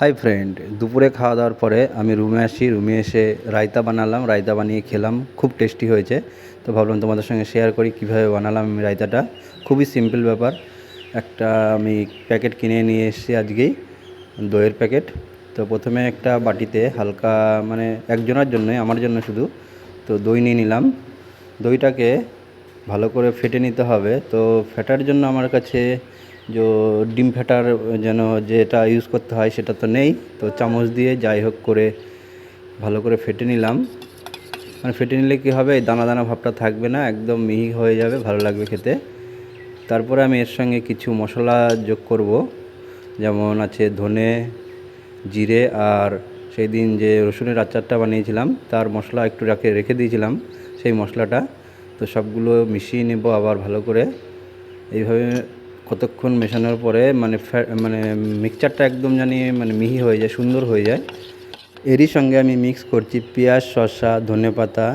Hi friend দুপুরে খাওয়া দাওয়ার পরে আমি রুমে আসি। রুমে এসে রায়তা বানালাম। রায়তা বানিয়ে খেলাম। খুব টেস্টি হয়েছে। তো ভাবলাম তোমাদের সঙ্গে শেয়ার করি, কীভাবে বানালাম আমি রায়তাটা। খুবই সিম্পল ব্যাপার। একটা আমি প্যাকেট কিনে নিয়ে এসেছি আজকেই, দইয়ের প্যাকেট তো প্রথমে একটা বাটিতে হালকা মানে একজনের জন্যই আমার জন্য শুধু। তো দই নিয়ে নিলাম। দইটাকে ভালো করে ফেটে নিতে হবে। তো ফেটার জন্য আমার কাছে যে ডিম ফেটার যেন যেটা ইউজ করতে হয় সেটা তো নেই। তো চামচ দিয়ে যাই হোক করে ভালো করে ফেটে নিলাম। মানে ফেটে নিলে কী হবে? দানা দানা ভাবটা থাকবে না, একদম মিহি হয়ে যাবে, ভালো লাগবে খেতে। তারপরে আমি এর সঙ্গে কিছু মশলা যোগ করব। যেমন আছে ধনে, জিরে আর সেই দিন যে রসুনের আচারটা বানিয়েছিলাম, তার মশলা একটু রাখে রেখে দিয়েছিলাম সেই মশলাটা। তো সবগুলো মিশিয়ে নেব আবার ভালো করে। এইভাবে কতক্ষণ মেশানোর পরে মানে মানে মিক্সচারটা একদম জানি মানে মিহি হয়ে যায়, সুন্দর হয়ে যায়। এরই সঙ্গে আমি মিক্স করছি পেঁয়াজ, শসা ধনেপাতা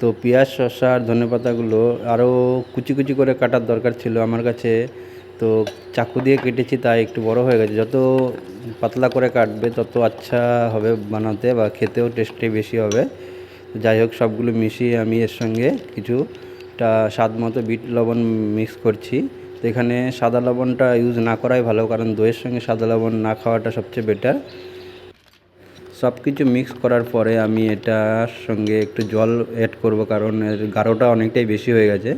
তো পেঁয়াজ, শসা আর ধনেপাতাগুলো আরও কুচি কুচি করে কাটার দরকার ছিল আমার কাছে। তো চাকু দিয়ে কেটেছি, তাই একটু বড় হয়ে গেছে। যত পাতলা করে কাটবে, তত আচ্ছা হবে বানাতে বা খেতেও টেস্টি বেশি হবে। যাই হোক, সবগুলো মিশিয়ে আমি এর সঙ্গে কিছুটা স্বাদ মতো বিট লবণ মিক্স করছি। তো এখানে সাদা লবণটা ইউজ না করাই ভালো, কারণ দইয়ের সঙ্গে সাদা লবণ না খাওয়াটা সবচেয়ে বেটার সব কিছু মিক্স করার পরে আমি এটার সঙ্গে একটু জল অ্যাড করব, কারণ এর গাঢ়টা অনেকটাই বেশি হয়ে গেছে।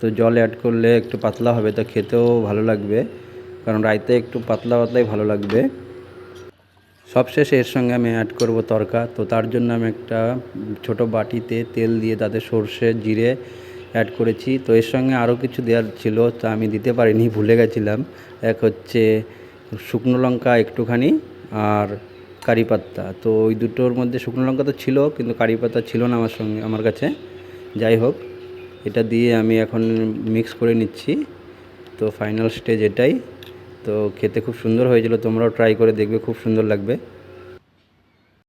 তো জল অ্যাড করলে একটু পাতলা হবে, তো খেতেও ভালো লাগবে, কারণ রাইতে একটু পাতলা পাতলাই ভালো লাগবে। সবশেষে এর সঙ্গে আমি অ্যাড করব তরকা, তো তার জন্য আমি একটা ছোট বাটিতে তেল দিয়ে তাতে সর্ষে, জিরে অ্যাড করেছি। তো এর সঙ্গে আরও কিছু দেওয়ার ছিল, তা আমি দিতে পারিনি, ভুলে গেছিলাম। এক হচ্ছে শুকনো লঙ্কা একটুখানি আর কারি পাত্তা তো ওই দুটোর মধ্যে শুকনো লঙ্কা তো ছিল, কিন্তু কারি পাতা ছিল না আমার সঙ্গে, আমার কাছে। যাই হোক, এটা দিয়ে আমি এখন মিক্স করে নিচ্ছি। তো ফাইনাল স্টেজ এটাই। তো খেতে খুব সুন্দর হয়েছিল, তোমরাও ট্রাই করে দেখবে, খুব সুন্দর লাগবে।